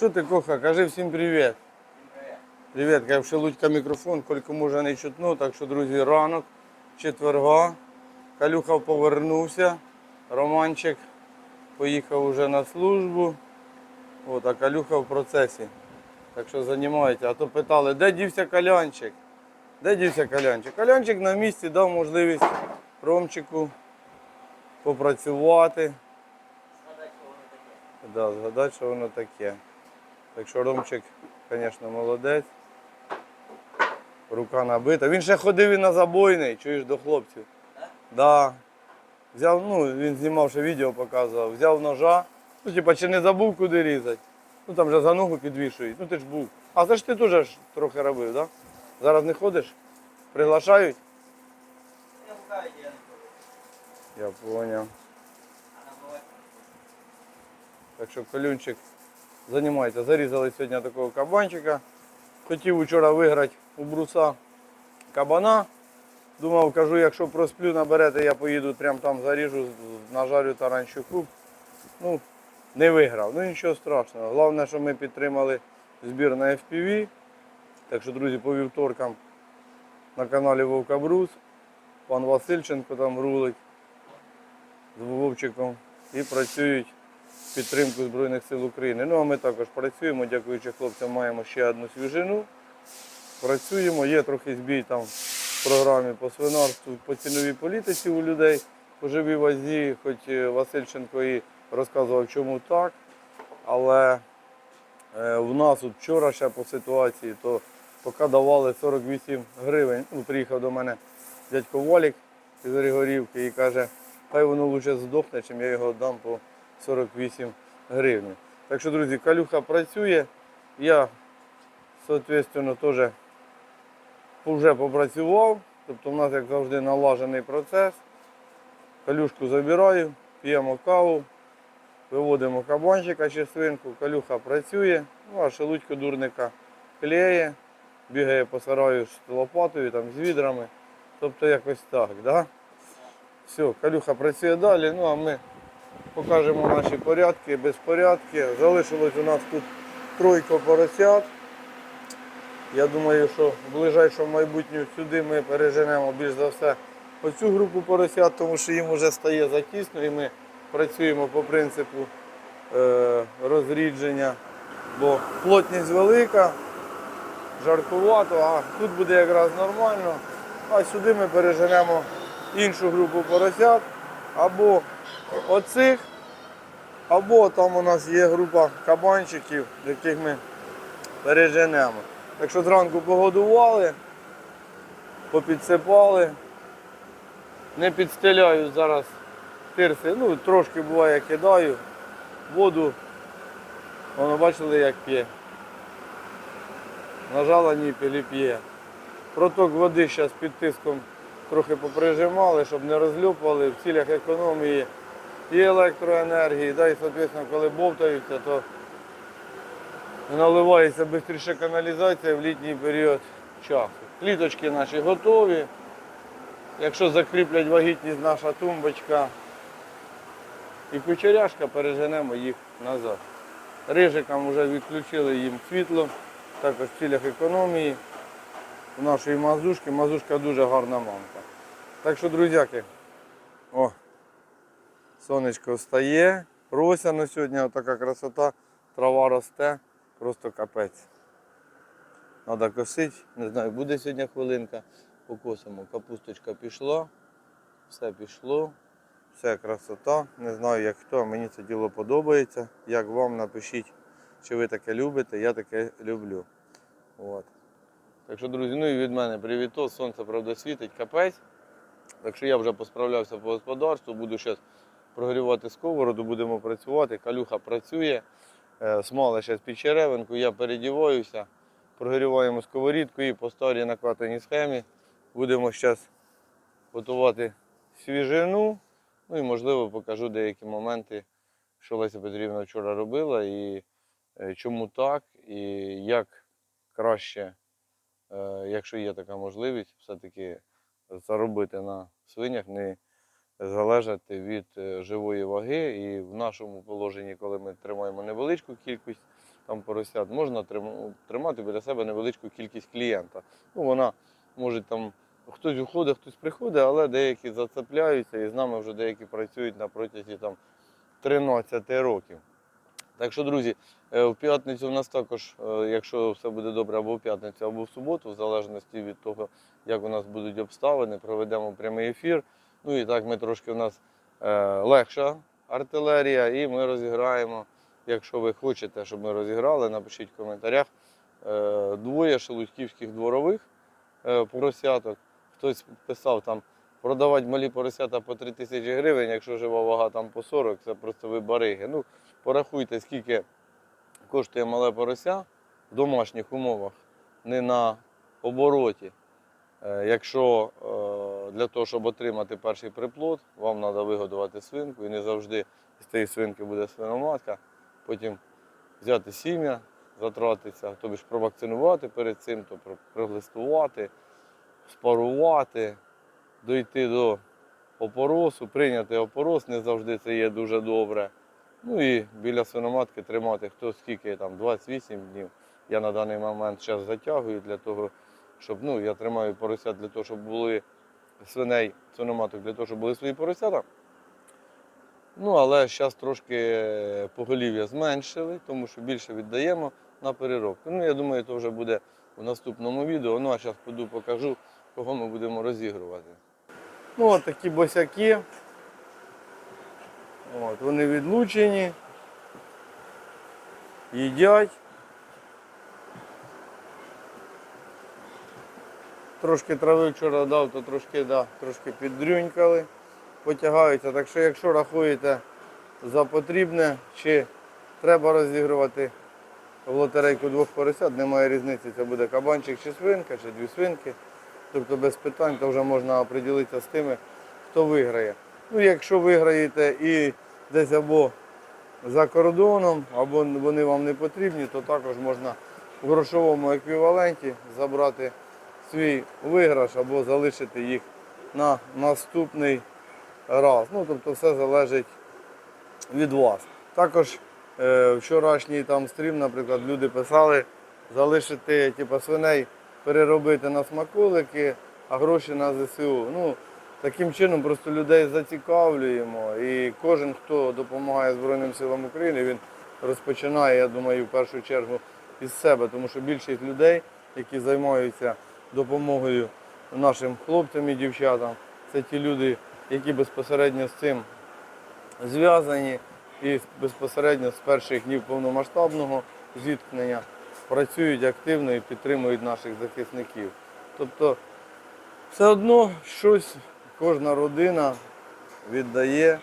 Що ти, Коха, кажи всім привіт. Привіт, я Шелудька мікрофон, кілька може не чутно, так що, друзі, ранок, четверга. Калюха повернувся, Романчик поїхав уже на службу. От, а Калюха в процесі. Так що займається. А то питали, де дівся Калянчик? Де дівся Калянчик? Калянчик на місці дав можливість Ромчику попрацювати. Да, згадати, що воно таке. Так що Ромчик, звісно, молодець. Рука набита. Він ще ходив і на забойний, чуєш до хлопців. Да. Взяв, ну, він знімав ще відео, показував, взяв ножа. Ну, типа, чи не забув, куди різати. Ну там вже за ногу підвішують. Ну ти ж був. А це ж ти теж трохи робив, так? Да? Зараз не ходиш? Приглашають? Я буває. Так що колюнчик займається. Зарізали сьогодні такого кабанчика. Хотів вчора виграти у бруса кабана. Думав, кажу, якщо просплю, наберете, я поїду прямо там заріжу, нажарю таранчуку. Ну, не виграв. Ну нічого страшного. Головне, що ми підтримали збір на FPV. Так що, друзі, по вівторкам на каналі Вовка Брус. Пан Васильченко там рулить з Вовчиком і працюють підтримку Збройних сил України. Ну а ми також працюємо, дякуючи хлопцям, маємо ще одну свіжину. Працюємо, є трохи збій там в програмі по свинарству, по ціновій політиці у людей по живій вазі, хоч е, Васильченко і розказував, чому так. Але е, в нас от вчора ще по ситуації, то поки давали 48 гривень. Ну, приїхав до мене дядько Волік із Григорівки і каже, хай воно лучше здохне, чим я його дам по 48 гривень. Так що, друзі, калюха працює. Я, соответственно, теж вже попрацював. Тобто в нас, як завжди, налажений процес. Калюшку забираю, п'ємо каву, виводимо кабанчика чи свинку, калюха працює, ну а шелудько дурника клеє, бігає по сараю з лопатою, там, з відрами. Тобто якось так. Да? Все, калюха працює далі, ну а ми покажемо наші порядки, безпорядки. Залишилось у нас тут тройка поросят. Я думаю, що в ближайшому майбутньому сюди ми переженемо більш за все оцю групу поросят, тому що їм вже стає затісно і ми працюємо по принципу е, розрідження, бо плотність велика, жаркувато, а тут буде якраз нормально. А сюди ми переженемо іншу групу поросят або оцих, або там у нас є група кабанчиків, яких ми переженемо. Так що зранку погодували, попідсипали. Не підстеляю зараз тирси, ну трошки буває кидаю. Воду, воно бачили як п'є. Нажала ніпель і п'є. Проток води зараз під тиском трохи поприжимали, щоб не розлюпали в цілях економії і електроенергії, да, і, соответственно, коли бовтаються, то наливається швидше каналізація в літній період часу. Кліточки наші готові. Якщо закріплять вагітність наша тумбочка і кучеряшка, переженемо їх назад. Рижикам вже відключили їм світло, також в цілях економії. Нашої мазушки. Мазушка дуже гарна мамка. Так що, друзяки, о, сонечко встає, рося на сьогодні, отака красота, трава росте, просто капець. Треба косити, не знаю, буде сьогодні хвилинка, покосимо. Капусточка пішла, все пішло, все красота. Не знаю, як хто, мені це діло подобається. Як вам напишіть, чи ви таке любите, я таке люблю. От. Так що, друзі, ну і від мене привіто. Сонце, правда, світить, капець. Так що я вже посправлявся по господарству, буду зараз прогрівати сковороду, будемо працювати. Калюха працює, Е, смали зараз під черевинку, я передіваюся, прогріваємо сковорідку і по старій накатаній схемі будемо зараз готувати свіжину. Ну і можливо покажу деякі моменти, що Леся Петрівна вчора робила і е, чому так, і як краще Е, якщо є така можливість, все-таки заробити на свинях, не залежати від е, живої ваги. І в нашому положенні, коли ми тримаємо невеличку кількість, там поросят, можна тримати біля себе невеличку кількість клієнта. Ну, вона може там хтось уходить, хтось приходить, але деякі зацепляються і з нами вже деякі працюють на протязі там 13 років. Так що, друзі, е, в п'ятницю в нас також, е, якщо все буде добре, або в п'ятницю, або в суботу, в залежності від того, як у нас будуть обставини, проведемо прямий ефір. Ну і так ми трошки у нас е, легша артилерія, і ми розіграємо. Якщо ви хочете, щоб ми розіграли, напишіть в коментарях. Е, двоє шелудьківських дворових е, поросяток. Хтось писав там продавати малі поросята по 3 тисячі гривень, якщо жива вага там по 40, це просто ви бариги. Ну, порахуйте, скільки коштує мале порося в домашніх умовах, не на обороті. Е, Якщо е, для того, щоб отримати перший приплод, вам треба вигодувати свинку і не завжди з цієї свинки буде свиноматка. Потім взяти сім'я, затратитися, тобі ж провакцинувати перед цим, то проглистувати, спарувати, дойти до опоросу, прийняти опорос, не завжди це є дуже добре. Ну і біля свиноматки тримати хто скільки там 28 днів. Я на даний момент зараз затягую для того, щоб ну, я тримаю поросят для того, щоб були свиней, свиноматок для того, щоб були свої поросята. Ну, але зараз трошки поголів'я зменшили, тому що більше віддаємо на переробку. Ну, я думаю, це вже буде у наступному відео. Ну, а зараз піду покажу, кого ми будемо розігрувати. Ну, от такі босяки. От, вони відлучені, їдять. Трошки трави вчора дав, то трошки, да, трошки піддрюнькали, потягаються. Так що, якщо рахуєте за потрібне, чи треба розігрувати в лотерейку двох поросят, немає різниці, це буде кабанчик чи свинка, чи дві свинки. Тобто без питань, то вже можна оприділитися з тими, хто виграє. Ну, якщо виграєте і десь або за кордоном, або вони вам не потрібні, то також можна в грошовому еквіваленті забрати свій виграш або залишити їх на наступний раз. Ну, тобто все залежить від вас. Також е, вчорашній там стрім, наприклад, люди писали залишити типу, свиней, переробити на смаколики, а гроші на ЗСУ. Ну, таким чином просто людей зацікавлюємо. І кожен, хто допомагає Збройним силам України, він розпочинає, я думаю, в першу чергу із себе, тому що більшість людей, які займаються допомогою нашим хлопцям і дівчатам, це ті люди, які безпосередньо з цим зв'язані і безпосередньо з перших днів повномасштабного зіткнення працюють активно і підтримують наших захисників. Тобто все одно щось кожна родина віддає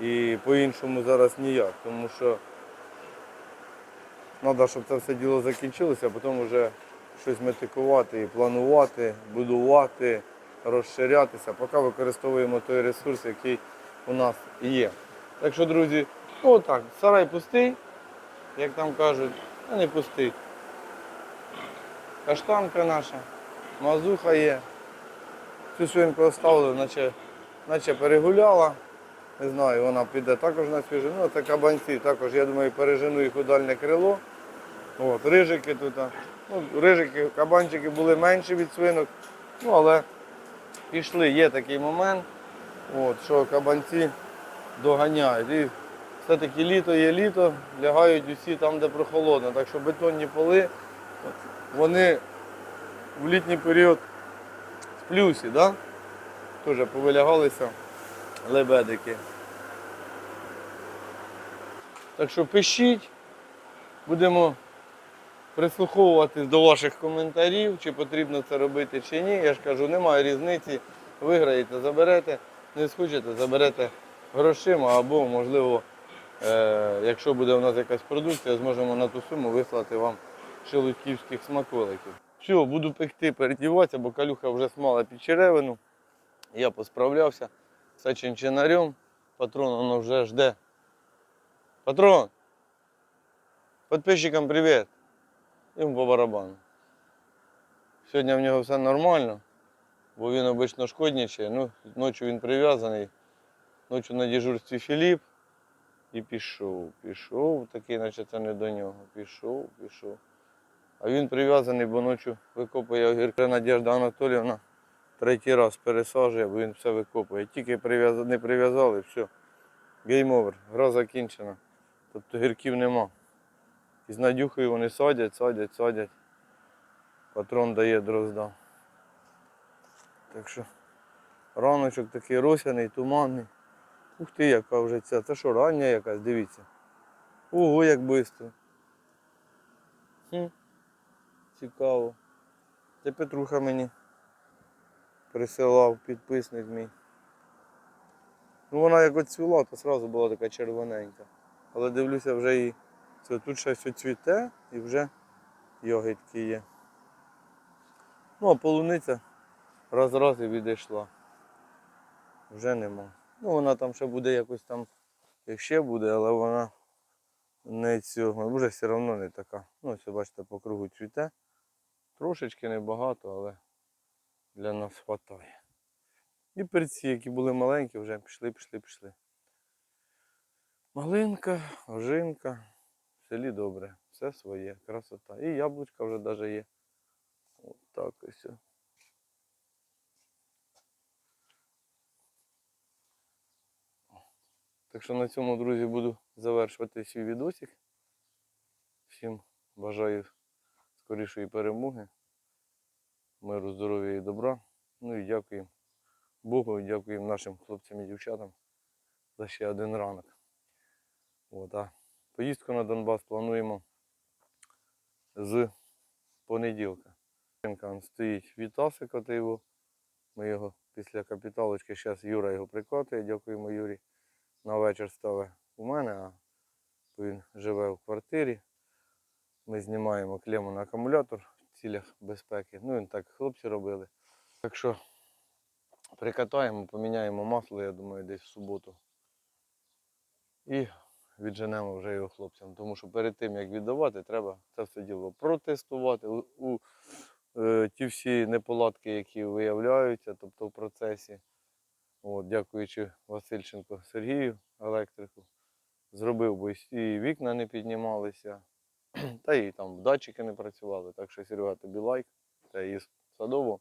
і по-іншому зараз ніяк, тому що треба, щоб це все діло закінчилося, а потім вже щось метикувати і планувати, будувати, розширятися, поки використовуємо той ресурс, який у нас є. Так що, друзі, ну отак, сарай пустий, як там кажуть, а не пустий. Каштанка наша, мазуха є. Цю свинку оставили, наче, наче перегуляла. Не знаю, вона піде також на свіжу. Ну, це кабанці, також, я думаю, пережену їх у дальне крило. От, рижики тут. Ну, рижики, кабанчики були менші від свинок. Ну, але пішли, є такий момент, от, що кабанці доганяють. І все-таки літо є літо, лягають усі там, де прохолодно. Так що бетонні поли, вони в літній період в плюсі, да? Теж повилягалися лебедики. Так що пишіть, будемо прислуховуватись до ваших коментарів, чи потрібно це робити, чи ні. Я ж кажу, немає різниці. Виграєте, заберете, не схочете, заберете грошима або, можливо, е, якщо буде у нас якась продукція, зможемо на ту суму вислати вам шелудьківських смаколиків. Все, буду пекти, передіватися, бо калюха вже смала під черевину. Я посправлявся з чинчинарем. Патрон воно вже жде. Патрон! Подписчикам привіт! Йому по барабану. Сьогодні в нього все нормально, бо він обично шкодничає. Ну, ночі він прив'язаний. Ночі на дежурстві Філіп. І пішов, пішов, такий, наче це не до нього. Пішов, пішов. А він прив'язаний, бо ночі викопує огірки. Надежда Анатоліївна третій раз пересаджує, бо він все викопує. Тільки не прив'язали, все. Гейм овер, гра закінчена. Тобто гірків нема. І з Надюхою вони садять, садять, садять. Патрон дає дрозда. Так що раночок такий росяний, туманний. Ух ти, яка вже ця. Це що, рання якась, дивіться. Ого, як швидко. Хм. Цікаво. Це Петруха мені присилав, підписник мій. Ну вона як оцвіла, то одразу була така червоненька. Але дивлюся, вже і це тут ще все цвіте і вже йогітки є. Ну, а полуниця раз-раз і відійшла. Вже нема. Ну, вона там ще буде якось там, як ще буде, але вона не цього. Вже все одно не така. Ну, ось бачите, по кругу цвіте. Трошечки небагато, але для нас вистачає. І перці, які були маленькі, вже пішли, пішли, пішли. Малинка, ожинка. В селі добре. Все своє, красота. І яблучка вже навіть є. От так ось. Так що на цьому, друзі, буду завершувати свій відосик. Всім бажаю скорішої перемоги, миру, здоров'я і добра. Ну і дякую Богу, і дякую нашим хлопцям і дівчатам за ще один ранок. От, а поїздку на Донбас плануємо з понеділка. Стоїть Вітасик його. Ми його після капіталочки, зараз Юра його прикотує, дякуємо Юрі. На вечір ставить у мене, а він живе в квартирі. Ми знімаємо клему на акумулятор в цілях безпеки. Ну, він так хлопці робили. Так що прикатаємо, поміняємо масло, я думаю, десь в суботу. І відженемо вже його хлопцям. Тому що перед тим, як віддавати, треба це все діло протестувати. У, у е, ті всі неполадки, які виявляються, тобто в процесі. От, дякуючи Васильченко Сергію, електрику, зробив, бо і вікна не піднімалися, та і там датчики не працювали. Так що Серега, тобі лайк, та і садово.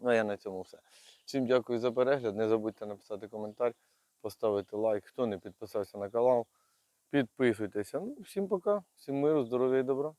Ну а я на цьому все. Всім дякую за перегляд. Не забудьте написати коментар, поставити лайк. Хто не підписався на канал, підписуйтеся. Ну, всім пока, всім миру, здоров'я і добра.